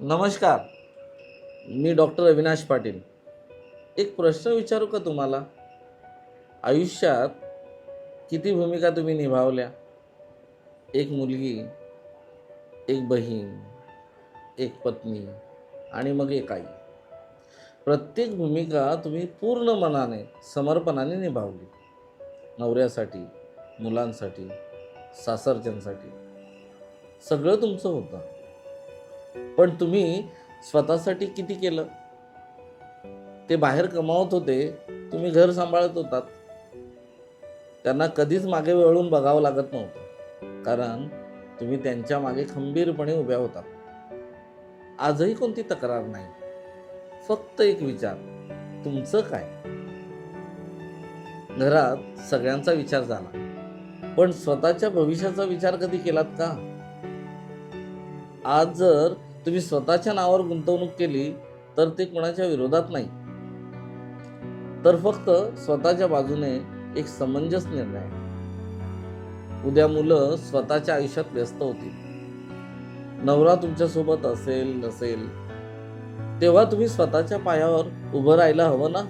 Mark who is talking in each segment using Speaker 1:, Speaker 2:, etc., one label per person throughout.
Speaker 1: नमस्कार. मी डॉक्टर अविनाश पाटील. एक प्रश्न विचारू का तुम्हाला? आयुष्यात किती भूमिका तुम्ही निभावल्या? एक मुलगी एक बहीण एक पत्नी आणि मग एक आई. प्रत्येक भूमिका तुम्ही पूर्ण मनाने समर्पणाने निभावली. नवऱ्यासाठी मुलांसाठी सासरच्यांसाठी. सगळं तुमचं होतं. पण तुम्ही स्वतःसाठी किती केलं? ते बाहेर कमावत होते तुम्ही घर सांभाळत होतात. त्यांना कधीच मागे वळून बघावं लागत नव्हतं. कारण तुम्ही त्यांच्या मागे खंबीरपणे उभ्या होतात आजही कोणती तक्रार नाही. फक्त एक विचार तुमचं काय? घरात सगळ्यांचा विचार झाला. पण स्वतःच्या भविष्याचा विचार कधी केलात का? आज जर तुम्ही स्वतःच्या नावावर गुंतवणूक केली तर ते कोणाच्या विरोधात नाही. तर फक्त स्वतःच्या बाजूने एक समंजस निर्णय उद्या मुलं स्वतःच्या आयुष्यात व्यस्त होतील. नवरा तुमच्यासोबत असेल नसेल तेव्हा तुम्ही स्वतःच्या पायावर उभं राहायला हवं ना?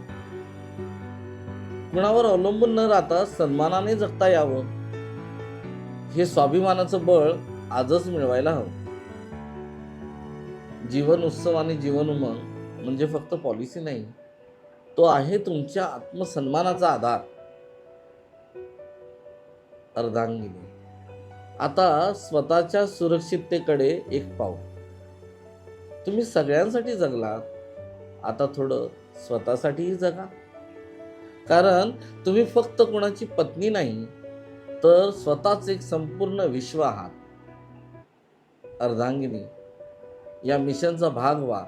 Speaker 1: कुणावर अवलंबून न राहता सन्मानाने जगता यावं. हे स्वाभिमानाचं बळ आजच मिळवायला हवं. जीवन उत्सव आणि जीवन उमंग म्हणजे फक्त पॉलिसी नाही तो आहे तुमच्या आत्मसन्मानाचा आधार. अर्धांगिनी. आता स्वतःच्या सुरक्षिततेकडे एक पाऊल. तुम्ही सगळ्यांसाठी जगलात आता थोडं स्वतःसाठीही जगा. कारण तुम्ही फक्त कोणाची पत्नी नाही तर स्वतःच एक संपूर्ण विश्व आहात. अर्धांगिनी. या मिशनचा भाग व्हा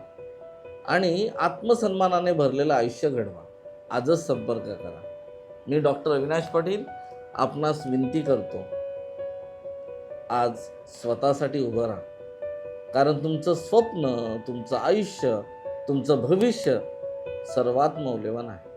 Speaker 1: आणि आत्मसन्मानाने भरलेलं आयुष्य घडवा. आजच संपर्क करा. मी डॉक्टर अविनाश पाटील आपणास विनंती करतो आज स्वतःसाठी उभं राहा. कारण तुमचं स्वप्न तुमचं आयुष्य तुमचं भविष्य सर्वात मौल्यवान आहे.